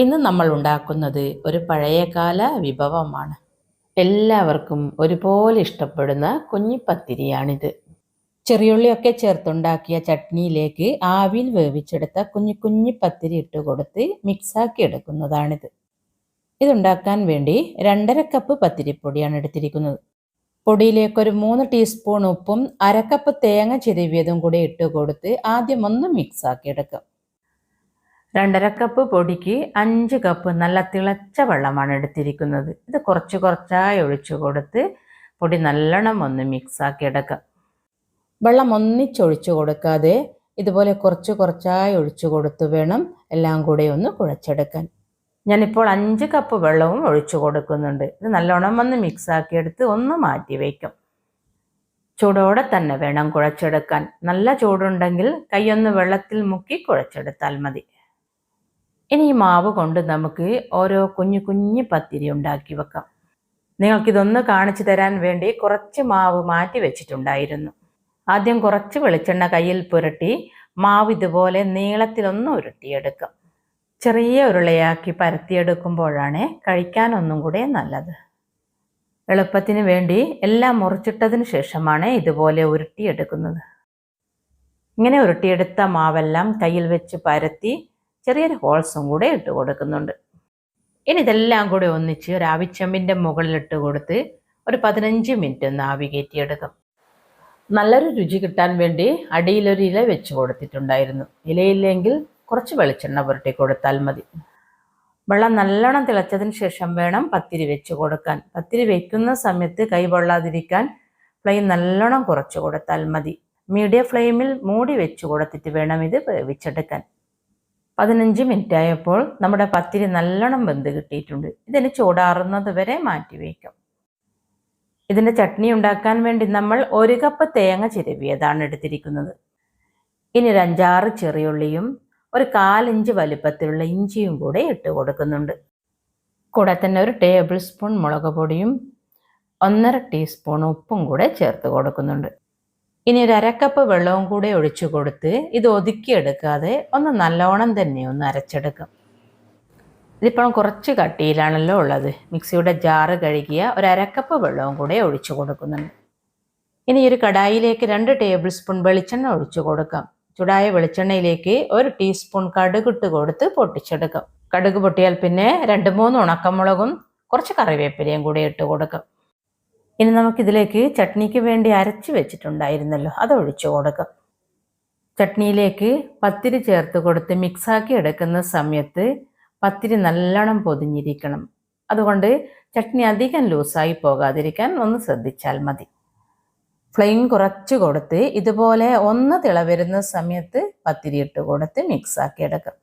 ഇന്ന് നമ്മൾ ഉണ്ടാക്കുന്നത് ഒരു പഴയകാല വിഭവമാണ്. എല്ലാവർക്കും ഒരുപോലെ ഇഷ്ടപ്പെടുന്ന കുഞ്ഞിപ്പത്തിരിയാണിത്. ചെറിയുള്ളിയൊക്കെ ചേർത്തുണ്ടാക്കിയ ചട്നിയിലേക്ക് ആവിയിൽ വേവിച്ചെടുത്ത കുഞ്ഞു കുഞ്ഞിപ്പത്തിരി പത്തിരി ഇട്ട് കൊടുത്ത് മിക്സാക്കി എടുക്കുന്നതാണിത്. ഇതുണ്ടാക്കാൻ വേണ്ടി രണ്ടര കപ്പ് പത്തിരിപ്പൊടിയാണ് എടുത്തിരിക്കുന്നത്. പൊടിയിലേക്ക് ഒരു മൂന്ന് ടീസ്പൂൺ ഉപ്പും അരക്കപ്പ് തേങ്ങ ചിരവിയതും കൂടി ഇട്ട് കൊടുത്ത് ആദ്യം ഒന്ന് മിക്സാക്കി എടുക്കാം. രണ്ടര കപ്പ് പൊടിക്ക് അഞ്ച് കപ്പ് നല്ല തിളച്ച വെള്ളമാണ് എടുത്തിരിക്കുന്നത്. ഇത് കുറച്ച് കുറച്ചായി ഒഴിച്ചു കൊടുത്ത് പൊടി നല്ലോണം ഒന്ന് മിക്സാക്കി എടുക്കാം. വെള്ളം ഒന്നിച്ചൊഴിച്ചു കൊടുക്കാതെ ഇതുപോലെ കുറച്ച് കുറച്ചായി ഒഴിച്ചു കൊടുത്ത് വേണം എല്ലാം കൂടെ ഒന്ന് കുഴച്ചെടുക്കാൻ. ഞാനിപ്പോൾ അഞ്ച് കപ്പ് വെള്ളവും ഒഴിച്ചു കൊടുക്കുന്നുണ്ട്. ഇത് നല്ലോണം ഒന്ന് മിക്സാക്കി എടുത്ത് ഒന്ന് മാറ്റി വയ്ക്കും ചൂടോടെ തന്നെ വേണം കുഴച്ചെടുക്കാൻ. നല്ല ചൂടുണ്ടെങ്കിൽ കൈയൊന്ന് വെള്ളത്തിൽ മുക്കി കുഴച്ചെടുത്താൽ മതി. ഇനി ഈ മാവ് കൊണ്ട് നമുക്ക് ഓരോ കുഞ്ഞു കുഞ്ഞു പത്തിരി ഉണ്ടാക്കി വെക്കാം. നിങ്ങൾക്കിതൊന്ന് കാണിച്ചു തരാൻ വേണ്ടി കുറച്ച് മാവ് മാറ്റി വെച്ചിട്ടുണ്ടായിരുന്നു. ആദ്യം കുറച്ച് വെളിച്ചെണ്ണ കയ്യിൽ പുരട്ടി മാവ് ഇതുപോലെ നീളത്തിലൊന്ന് ഉരുട്ടിയെടുക്കാം. ചെറിയ ഉരുളയാക്കി പരത്തിയെടുക്കുമ്പോഴാണ് കഴിക്കാനൊന്നും കൂടെ നല്ലത്. എളുപ്പത്തിന് വേണ്ടി എല്ലാം മുറിച്ചിട്ടതിന് ശേഷമാണ് ഇതുപോലെ ഉരുട്ടിയെടുക്കുന്നത്. ഇങ്ങനെ ഉരുട്ടിയെടുത്ത മാവെല്ലാം കയ്യിൽ വെച്ച് പരത്തി ചെറിയൊരു ഹോൾസും കൂടെ ഇട്ട് കൊടുക്കുന്നുണ്ട്. ഇനി ഇതെല്ലാം കൂടെ ഒന്നിച്ച് ഒരു ആവിച്ചമ്പിന്റെ മുകളിലിട്ട് കൊടുത്ത് ഒരു പതിനഞ്ച് മിനിറ്റ് ഒന്ന് ആവി കയറ്റിയെടുക്കും. നല്ലൊരു രുചി കിട്ടാൻ വേണ്ടി അടിയിലൊരു ഇല വെച്ച് കൊടുത്തിട്ടുണ്ടായിരുന്നു. ഇലയില്ലെങ്കിൽ കുറച്ച് വെളിച്ചെണ്ണ പുരട്ടി കൊടുത്താൽ മതി. വെള്ളം നല്ലോണം തിളച്ചതിന് ശേഷം വേണം പത്തിരി വെച്ച് കൊടുക്കാൻ. പത്തിരി വെക്കുന്ന സമയത്ത് കൈ വെള്ളാതിരിക്കാൻ ഫ്ലെയിം നല്ലോണം കുറച്ച് കൊടുത്താൽ മതി. മീഡിയം ഫ്ലെയിമിൽ മൂടി വെച്ച് കൊടുത്തിട്ട് വേണം ഇത് വേവിച്ചെടുക്കാൻ. പതിനഞ്ച് മിനിറ്റ് ആയപ്പോൾ നമ്മുടെ പത്തിരി നല്ലോണം വെന്ത് കിട്ടിയിട്ടുണ്ട്. ഇതിന് ചൂടാറുന്നത് വരെ മാറ്റി വയ്ക്കും. ഇതിന്റെ ചട്നി ഉണ്ടാക്കാൻ വേണ്ടി നമ്മൾ ഒരു കപ്പ് തേങ്ങ ചിരവിയതാണ് എടുത്തിരിക്കുന്നത്. ഇനി ഒരു അഞ്ചാറ് ചെറിയുള്ളിയും ഒരു കാലിഞ്ച് വലുപ്പത്തിലുള്ള ഇഞ്ചിയും കൂടെ ഇട്ട് കൊടുക്കുന്നുണ്ട്. കൂടെ തന്നെ ഒരു ടേബിൾ സ്പൂൺ മുളക് പൊടിയും ഒന്നര ടീസ്പൂൺ ഉപ്പും കൂടെ ചേർത്ത് കൊടുക്കുന്നുണ്ട്. ഇനി ഒരു അരക്കപ്പ് വെള്ളവും കൂടെ ഒഴിച്ചു കൊടുത്ത് ഇത് ഒതുക്കിയെടുക്കാതെ ഒന്ന് നല്ലോണം തന്നെ ഒന്ന് അരച്ചെടുക്കും. ഇതിപ്പോൾ കുറച്ച് കട്ടിയിലാണല്ലോ ഉള്ളത്. മിക്സിയുടെ ജാറ് കഴുകിയ ഒരു അരക്കപ്പ് വെള്ളവും കൂടെ ഒഴിച്ചു കൊടുക്കുന്നുണ്ട്. ഇനി ഒരു കടായിലേക്ക് രണ്ട് ടേബിൾ സ്പൂൺ വെളിച്ചെണ്ണ ഒഴിച്ചു കൊടുക്കാം. ചൂടായ വെളിച്ചെണ്ണയിലേക്ക് ഒരു ടീസ്പൂൺ കടുകിട്ട് കൊടുത്ത് പൊട്ടിച്ചെടുക്കാം. കടുക് പൊട്ടിയാൽ പിന്നെ രണ്ട് മൂന്ന് ഉണക്കമുളകും കുറച്ച് കറിവേപ്പിലയും കൂടെ ഇട്ട് കൊടുക്കാം. ഇനി നമുക്കിതിലേക്ക് ചട്നിക്ക് വേണ്ടി അരച്ച് വെച്ചിട്ടുണ്ടായിരുന്നല്ലോ അത് ഒഴിച്ചു കൊടുക്കാം. ചട്നിയിലേക്ക് പത്തിരി ചേർത്ത് കൊടുത്ത് മിക്സാക്കി എടുക്കുന്ന സമയത്ത് പത്തിരി നല്ലോണം പൊതിഞ്ഞിരിക്കണം. അതുകൊണ്ട് ചട്നി അധികം ലൂസായി പോകാതിരിക്കാൻ ഒന്ന് ശ്രദ്ധിച്ചാൽ മതി. ഫ്ലെയിം കുറച്ച് കൊടുത്ത് ഇതുപോലെ ഒന്ന് തിളവരുന്ന സമയത്ത് പത്തിരി ഇട്ട് കൊടുത്ത് മിക്സാക്കി എടുക്കാം.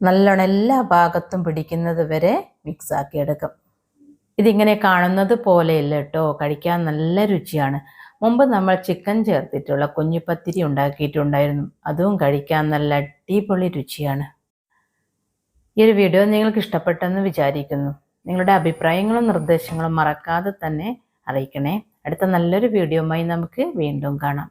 നല്ലോണം എല്ലാ ഭാഗത്തും പിടിക്കുന്നത് വരെ മിക്സാക്കി എടുക്കാം. ഇതിങ്ങനെ കാണുന്നത് പോലെയല്ല കേട്ടോ കഴിക്കാൻ നല്ല രുചിയാണ്. മുമ്പ് നമ്മൾ ചിക്കൻ ചേർത്തിട്ടുള്ള കുഞ്ഞിപ്പത്തിരി ഉണ്ടാക്കിയിട്ടുണ്ടായിരുന്നു. അതും കഴിക്കാൻ നല്ല അടിപൊളി രുചിയാണ്. ഈ ഒരു വീഡിയോ നിങ്ങൾക്ക് ഇഷ്ടപ്പെട്ടെന്ന് വിചാരിക്കുന്നു. നിങ്ങളുടെ അഭിപ്രായങ്ങളും നിർദ്ദേശങ്ങളും മറക്കാതെ തന്നെ അറിയിക്കണേ. അടുത്ത നല്ലൊരു വീഡിയോയുമായി നമുക്ക് വീണ്ടും കാണാം.